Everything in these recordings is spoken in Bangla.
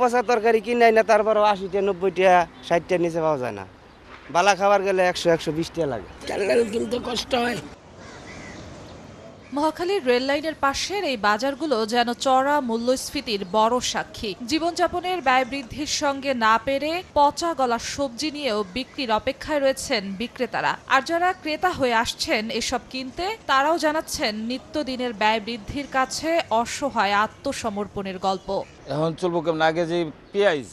পচা তরকারি কিনাই না, তারপরও আশিটা, নব্বইটা, ষাটটা নিচে পাওয়া যায় না। বালা খাবার গেলে একশো একশো বিশটা লাগে। কিনতে কষ্ট হয়। মহাখালীর রেল লাইনের পাশের এই বাজারগুলো যেন চড়া মূল্যস্ফীতির বড় সাক্ষী। জীবনযাপনের ব্যয় বৃদ্ধির সঙ্গে না পেরে পচা গলা সবজি নিয়েও বিক্রির অপেক্ষায় রয়েছেন বিক্রেতারা। আর যারা ক্রেতা হয়ে আসছেন এসব কিনতে তারাও জানাচ্ছেন নিত্যদিনের ব্যয় বৃদ্ধির কাছে অসহায় আত্মসমর্পণের গল্প। এখন চলবো কেমন? আগে যে পেঁয়াজ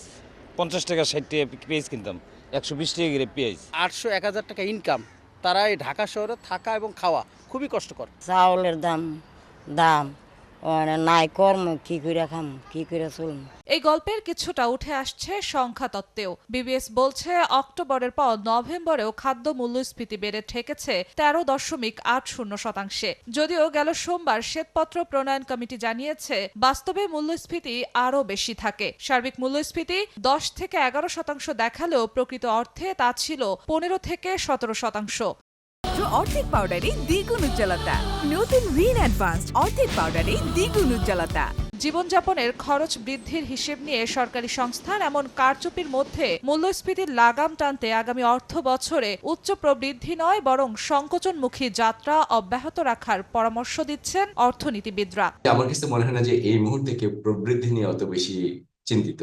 পঞ্চাশ টাকা ষাট টাকা পেঁয়াজ কিনতাম একশো বিশ টাকা করে পেঁয়াজ। আটশো এক হাজার টাকা ইনকাম তারা এই ঢাকা শহরে থাকা এবং খাওয়া। খুবই কষ্টকর। চাউলের দাম দাম। মানে নাই কর্ম কি করে খাম কি করে চলম। এই গল্পের কিছুটা উঠে আসছে সংখ্যা তত্ত্বেও বিবিএস বলছে অক্টোবরের পর নভেম্বরেও খাদ্য মূল্যস্ফীতি বেড়ে ঠেকেছে তেরো দশমিক আট শূন্য শতাংশে। যদিও গেল সোমবার শ্বেতপত্র প্রণয়ন কমিটি জানিয়েছে বাস্তবে মূল্যস্ফীতি আরও বেশি থাকে। সার্বিক মূল্যস্ফীতি দশ থেকে এগারো শতাংশ দেখালেও প্রকৃত অর্থে তা ছিল পনেরো থেকে সতেরো শতাংশ। অর্ধেক পাউডারে দ্বিগুণ উজ্জ্বলতা। নতুন রিন অ্যাডভান্সড অর্ধেক পাউডারে দ্বিগুণ উজ্জ্বলতা। জীবনযাপনের খরচ বৃদ্ধির হিসেব নিয়ে সরকারি সংস্থান এমন কারচুপির মধ্যে মূল্যস্ফীতির লাগাম টানতে আগামী অর্থ বছরে উচ্চ প্রবৃদ্ধি নয় বরং সংকোচনমুখী যাত্রা অব্যাহত রাখার পরামর্শ দিচ্ছেন অর্থনীতিবিদরা। আমার কাছে মনে হয় না যে এই মুহূর্তে কেউ প্রবৃদ্ধি নিয়ে অত বেশি চিন্তিত।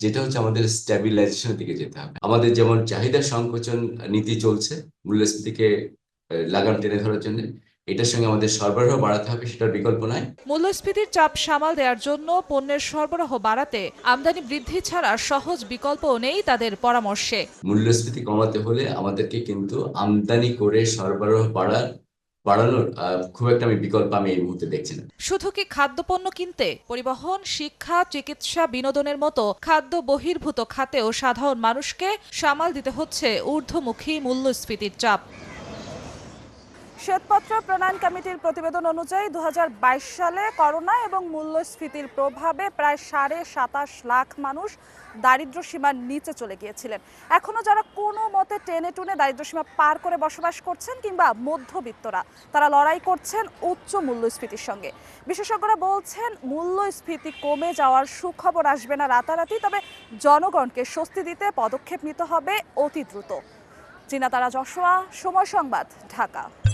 যেটা হচ্ছে আমাদের স্ট্যাবিলাইজেশনের দিকে যেতে হবে। আমাদের যেমন চাহিদা সংকোচন নীতি চলছে মূল্যস্ফীতিকে লাগাম টেনে ধরার জন্য। এটার সঙ্গে আমাদের সরবরাহ বাড়াতে হবে সেটার বিকল্প নাই। মূল্যস্ফীতির চাপ সামাল দেওয়ার জন্য পণ্যের সরবরাহ বাড়াতে আমদানি বৃদ্ধি ছাড়া সহজ বিকল্পও নেই তাদের পরামর্শে। মূল্যস্ফীতি কমাতে হলে আমাদেরকে কিন্তু আমদানি করে সরবরাহ বাড়ার বাড়ানোর খুব একটা আমি বিকল্প আমি এই মুহূর্তে দেখছি না। শুধু কি খাদ্যপণ্য কিনতে পরিবহন শিক্ষা চিকিৎসা বিনোদনের মতো খাদ্য বহির্ভূত খাতেও সাধারণ মানুষকে সামাল দিতে হচ্ছে ঊর্ধ্বমুখী মূল্যস্ফীতির চাপ। শ্বেতপত্র প্রণয়ন কমিটির প্রতিবেদন অনুযায়ী দু হাজার বাইশ সালে করোনা এবং মূল্যস্ফীতির প্রভাবে প্রায় সাড়ে সাতাশ লাখ মানুষ দারিদ্র্য সীমার নিচে চলে গিয়েছিলেন। এখনও যারা কোনো মতে টেনে টুনে দারিদ্র্য সীমা পার করে বসবাস করছেন কিংবা মধ্যবিত্তরা, তারা লড়াই করছেন উচ্চ মূল্যস্ফীতির সঙ্গে। বিশেষজ্ঞরা বলছেন, মূল্যস্ফীতি কমে যাওয়ার সুখবর আসবে না রাতারাতি, তবে জনগণকে স্বস্তি দিতে পদক্ষেপ নিতে হবে অতি দ্রুত। চিনাতারা যশোয়া সময় সংবাদ, ঢাকা।